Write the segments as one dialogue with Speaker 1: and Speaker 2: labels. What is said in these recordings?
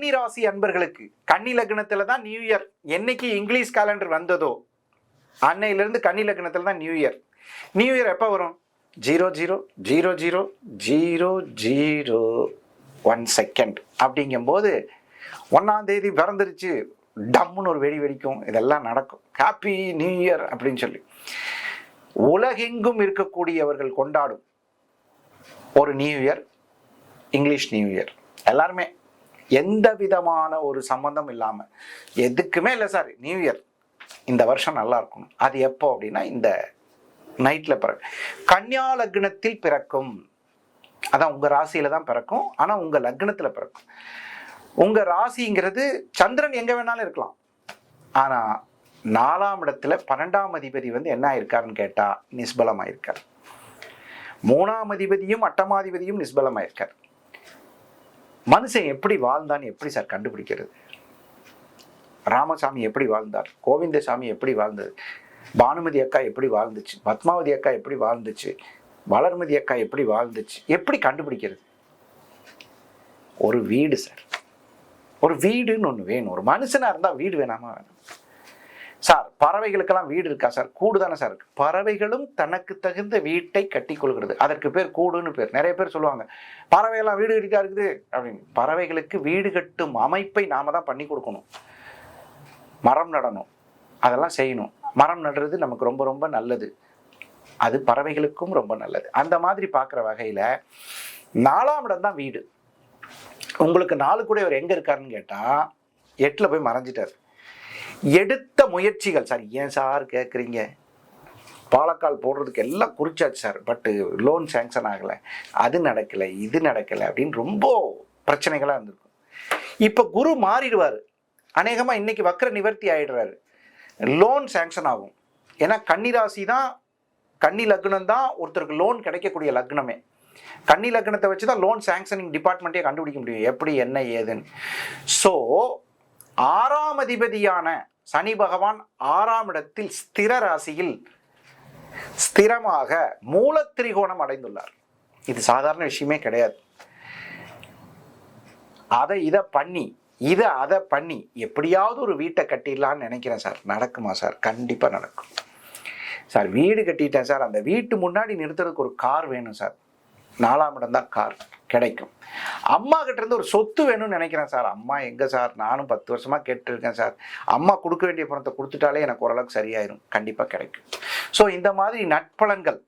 Speaker 1: கன்னிராசி அன்பர்களுக்கு கன்னி லக்னத்துல தான் நியூ இயர் என்னைக்கு இங்கிலீஷ் கேலண்டர் வந்ததோ அன்னையிலிருந்து கன்னி லக்னத்துல தான் நியூ இயர் நியூ இயர் எப்போ வரும்? Zero zero zero zero zero zero one second அப்படிங்கும்போது ஒன்றாம் தேதி பிறந்துருச்சு டம்முன்னு ஒரு வெடி வெடிக்கும் இதெல்லாம் நடக்கும். ஹாப்பி நியூ இயர் அப்படின்னு சொல்லி. உலகெங்கும் இருக்கக்கூடியவர்கள் கொண்டாடும் ஒரு new year English new year எல்லாருமே எந்த விதமான ஒரு சம்பந்தம் இல்லாமல் எதுக்குமே இல்லை சார் நியூ இயர் இந்த வருஷம் நல்லா இருக்கணும். அது எப்போ அப்படின்னா இந்த நைட்டில் பிறகு. கன்னியா லக்னத்தில் பிறக்கும். அதான் உங்கள் ராசியில தான் பிறக்கும். ஆனால் உங்கள் லக்னத்தில் பிறக்கும். உங்கள் ராசிங்கிறது சந்திரன் எங்கே வேணாலும் இருக்கலாம். ஆனால் நாலாம் இடத்துல பன்னெண்டாம் அதிபதி வந்து என்ன ஆயிருக்காருன்னு கேட்டால் நிஸ்பலமாயிருக்கார். மூணாம் அதிபதியும் அட்டமாதிபதியும் நிஸ்பலமாயிருக்கார். மனுஷன் எப்படி வாழ்ந்தான்னு எப்படி சார் கண்டுபிடிக்கிறது? ராமசாமி எப்படி வாழ்ந்தார்? கோவிந்தசாமி எப்படி வாழ்ந்தது? பானுமதி அக்கா எப்படி வாழ்ந்துச்சு? பத்மாவதி அக்கா எப்படி வாழ்ந்துச்சு? வளர்மதி அக்கா எப்படி வாழ்ந்துச்சு? எப்படி கண்டுபிடிக்கிறது? ஒரு வீடு சார். ஒரு வீடுன்னு ஒன்று வேணும். ஒரு மனுஷனாக இருந்தால் வீடு வேணாமா வேணும்? பறவைகளுக்கெல்லாம் வீடு இருக்கா சார்? கூடு தானே சார் இருக்கு. பறவைகளும் தனக்கு தகுந்த வீட்டை கட்டி கொள்கிறது. அதற்கு பேர் கூடுன்னு பேர். நிறைய பேர் சொல்லுவாங்க பறவையெல்லாம் வீடு கட்டிக்கா இருக்குது? அப்படின்னு. பறவைகளுக்கு வீடு கட்டும் அமைப்பை நாம தான் பண்ணி கொடுக்கணும். மரம் நடணும். அதெல்லாம் செய்யணும். மரம் நடுறது நமக்கு ரொம்ப ரொம்ப நல்லது. அது பறவைகளுக்கும் ரொம்ப நல்லது. அந்த மாதிரி பார்க்குற வகையில் நாலாம் இடம் தான் வீடு. உங்களுக்கு நாலு கூட இவர் எங்கே இருக்காருன்னு கேட்டால் எட்டில் போய் மறைஞ்சிட்டார். எடுத்த முயற்சிகள். சார் ஏன் சார் கேட்குறீங்க பாலக்கால் போடுறதுக்கு எல்லாம் குறிச்சாச்சு சார். பட்டு லோன் சேங்ஷன் ஆகலை. அது நடக்கலை இது நடக்கலை அப்படின்னு ரொம்ப பிரச்சனைகளாக இருந்திருக்கும். இப்போ குரு மாறிடுவார். அநேகமாக இன்னைக்கு வக்கர நிவர்த்தி ஆயிடுறாரு. லோன் சேங்ஷன் ஆகும். ஏன்னா கன்னிராசி தான் கன்னி லக்னம் தான் ஒருத்தருக்கு லோன் கிடைக்கக்கூடிய லக்னமே. கன்னி லக்னத்தை வச்சு தான் லோன் சேங்ஷனிங் டிபார்ட்மெண்ட்டே கண்டுபிடிக்க முடியும். எப்படி என்ன ஏதுன்னு. ஸோ ஆறாம் அதிபதியான சனி பகவான் ஆறாம் இடத்தில் ஸ்திர ராசியில் ஸ்திரமாக மூலத்திரிகோணம் அடைந்துள்ளார். இது சாதாரண விஷயமே கிடையாது. அதை இதை பண்ணி இதை அதை பண்ணி எப்படியாவது ஒரு வீட்டை கட்டிடலான்னு நினைக்கிறேன் சார். நடக்குமா சார்? கண்டிப்பாக நடக்கும். சார் வீடு கட்டிட்டேன் சார். அந்த வீட்டு முன்னாடி நிறுத்துறதுக்கு ஒரு கார் வேணும் சார். நாலாம் இடம் தான் கார். கிடைக்கும். அம்மா கிட்ட இருந்து ஒரு சொத்து வேணும்னு நினைக்கிறேன் சார். அம்மா எங்க சார்? நானும் பத்து வருஷமா கேட்டுருக்கேன் சார். அம்மா கொடுக்க வேண்டிய பணத்தை கொடுத்துட்டாலே எனக்கு ஓரளவுக்கு சரியாயிரும். கண்டிப்பா கிடைக்கும். ஸோ இந்த மாதிரி நட்பலன்கள்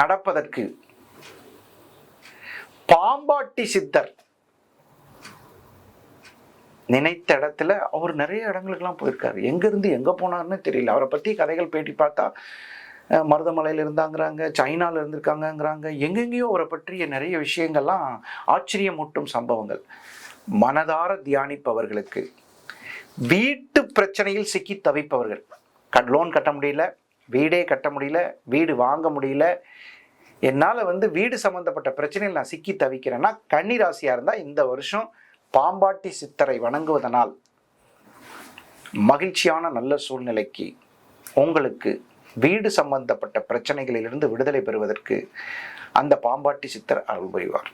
Speaker 1: நடப்பதற்கு பாம்பாட்டி சித்தர் நினைத்த இடத்துல அவர் நிறைய இடங்களுக்கெல்லாம் போயிருக்காரு. எங்கேருந்து எங்கே போனாருன்னு தெரியல. அவரை பற்றி கதைகள் பேட்டி பார்த்தா மருதமலையில் இருந்தாங்கிறாங்க சைனாவில் இருந்திருக்காங்கங்கிறாங்க. எங்கெங்கேயோ அவரை பற்றிய நிறைய விஷயங்கள்லாம் ஆச்சரியமூட்டும் சம்பவங்கள். மனதார தியானிப்பவர்களுக்கு வீட்டு பிரச்சனையில் சிக்கி தவிப்பவர்கள். கட் லோன் கட்ட முடியல வீடே கட்ட முடியல வீடு வாங்க முடியல. என்னால் வந்து வீடு சம்மந்தப்பட்ட பிரச்சனையில் நான் சிக்கி தவிக்கிறேன்னா கன்னிராசியாக இருந்தால் இந்த வருஷம் பாம்பாட்டி சித்தரை வணங்குவதனால் மகிழ்ச்சியான நல்ல சூழ்நிலைக்கு உங்களுக்கு வீடு சம்பந்தப்பட்ட பிரச்சனைகளிலிருந்து விடுதலை பெறுவதற்கு அந்த பாம்பாட்டி சித்தர் அருள் புரிவார்